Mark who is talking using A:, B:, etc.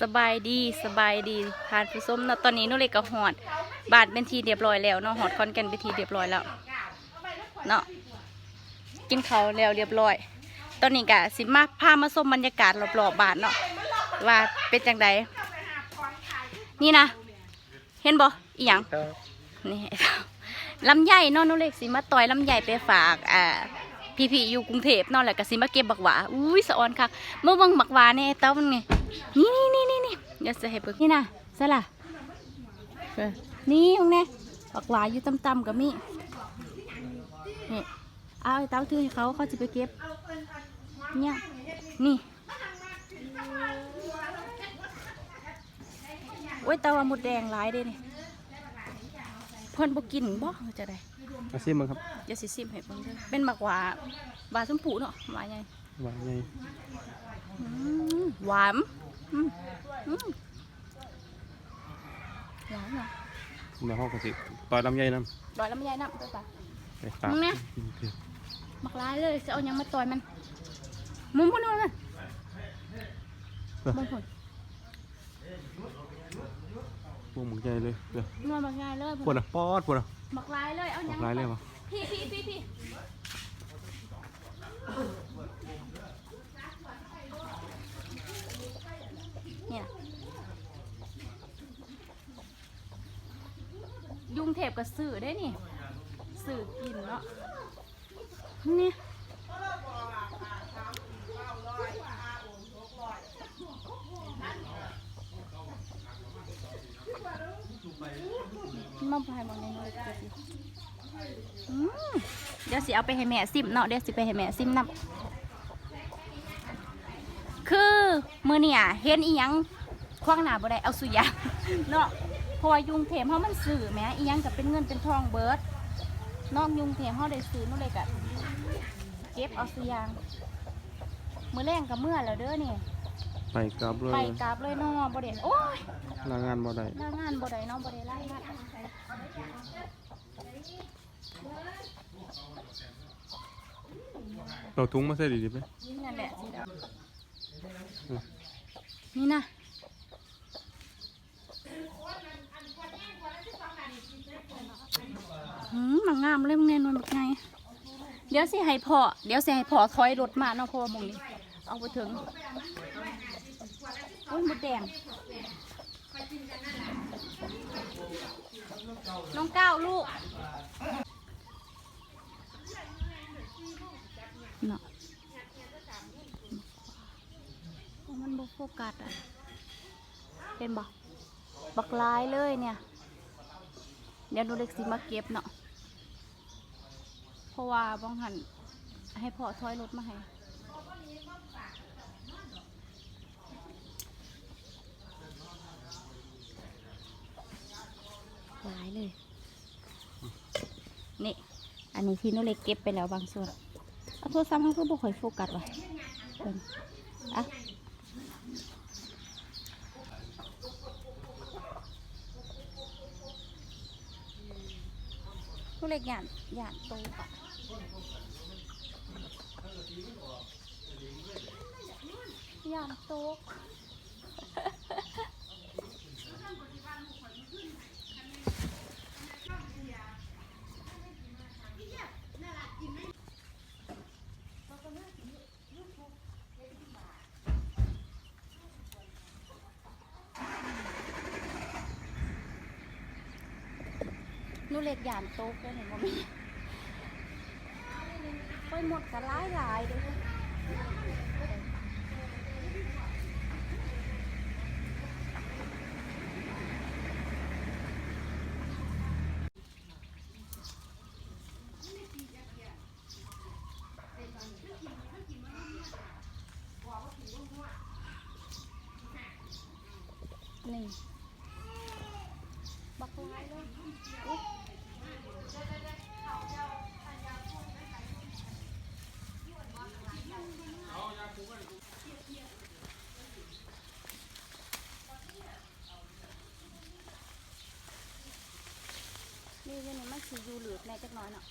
A: สบายดีสบายดีทานผู้ส้มนะตอนนี้นุเล็กก็หอด บาทเป็นทีเรียบร้อยแล้วเนาะหอดคอนแกันเป็นทีเรียบร้อยแล้วเนาะกินเขาวแล้วเรียบร้อย ตอนนี้กะสิมาพามาส้มบรรยากาศรอบๆบาทเนาะว่าเป็นจังใดนี่นะเห็นบ่อีหยังนี่ลำไยเนาะนุเล็กสิมาต่อยลำไยไปฝากอ่าพี่ๆอยู่กรุงเทพเนาะแหละก็สิมาเก็บบักหวาอุ้ยสะออนคักเมื่อเบิ่งบักหวาเนี่ยเต้ามันไง นี่นี่นี่นี่เดี๋ยวจะให้เบิ่งนี่นะใช่ล่ะเออนี่ตรงนี้บักหวาอยู่ต่ำๆกับมีนี่เอาไอ้เต้าถือให้เขาเขาจะไปเก็บ เนี่ย นี่โอ้ยเต้าว่าหมดแดงหลายเด้นี่เพิ่นบ่กินบ่จะได้
B: อาซิมมั้งครับ
A: เดี๋ยวสิซิมให้เบิ่งเด้อเป็นหมักหวาหวานชมพูเนาะหวานไง
B: หวานไง
A: อืมหวานอืมอืม หวานเหรอ
B: ในห้องกสิต่อยลำไยน้
A: ดอยลำไยน้ำไปปะ
B: ไปฝาก
A: มึงเนี่ยมักร้ายเลยจะเอายังมาต่อยมันมุมพุ่นนู่นน่ะมุมพุ่น
B: พวกหมึกใหญ่เลยเดี๋ยวน
A: วลหมักง่ายเลย
B: ปวดอะปอดปวดอะ
A: หมักร้ายเลยเอาห
B: ห
A: ยั
B: มั
A: ง
B: กลายเลยวะ
A: พี่พี่พี่พี่เนี่ยยุงเทพ กับสื่อได้นี่สื่อกินเนาะนี่มาพายมาในนู้นเลยสิอืมเดี๋ยวสิเอาไปให้แม่ซิมเนาะเดี๋ยวสิไปให้แม่ซิมนำคือมือเนี่ยเห็นอีหยังคว้างหน้าบ่ได้เอาสุยางเนาะ เพราะว่ายุงเทมเฮามันสื่อแหมอีหยังก็เป็นเงินเป็นทองเบิดนอกยุงเทมเฮาได้ซื้อนู่นเลยกะเก็บเอาสุยางมือแรงกับเมื่อแล้วเด้อนี่
B: ไปกลับเลย
A: ไปกราบเลยเนาะบ่ได้โอ้ย
B: ลางานบ่ได้
A: หน้างานบ่ได้เนาะบ่ได้ไล่งาน
B: เราถุงมาใส่ดีดีไหม
A: นั่นแหละสิเด้อ
B: อืม
A: นี่นะ หืมมางามเลยมึงแน่นอนแบบไง เดี๋ยวสิให้พ่อเดี๋ยวสิให้พ่อถอยรถมาเนาะเพราะว่ามงนี้ เอาไปถึงโอ้ยมดแดง น้องก้าวลูกเนาะมันบโฟกัสอะเห็นบ่บักลายเลยเนี่ย เดี๋ยวหนูเล็กสิมาเก็บเนาะเพราะว่าบ้องหันให้พ่อถอยรถมาให้หลายเลย นี่ อันนี้ที่หนูเล็กเก็บไปแล้วบางส่วนเอาโทรศัพท์เขาก็บอกคอยโฟกัสว่ะเพิ่นอะ ผู้เล็กหยาดหยาดโตปะหยาดโต นูเล็กยานโตกเลยเห็นบ่ามีไปหมดกันหลายหลายเด้อนี่บักหลายเลยอุ๊ย นี่เดี๋ยวนี้มัน สีอยู่เหลือแม่จักหน้อยเนาะ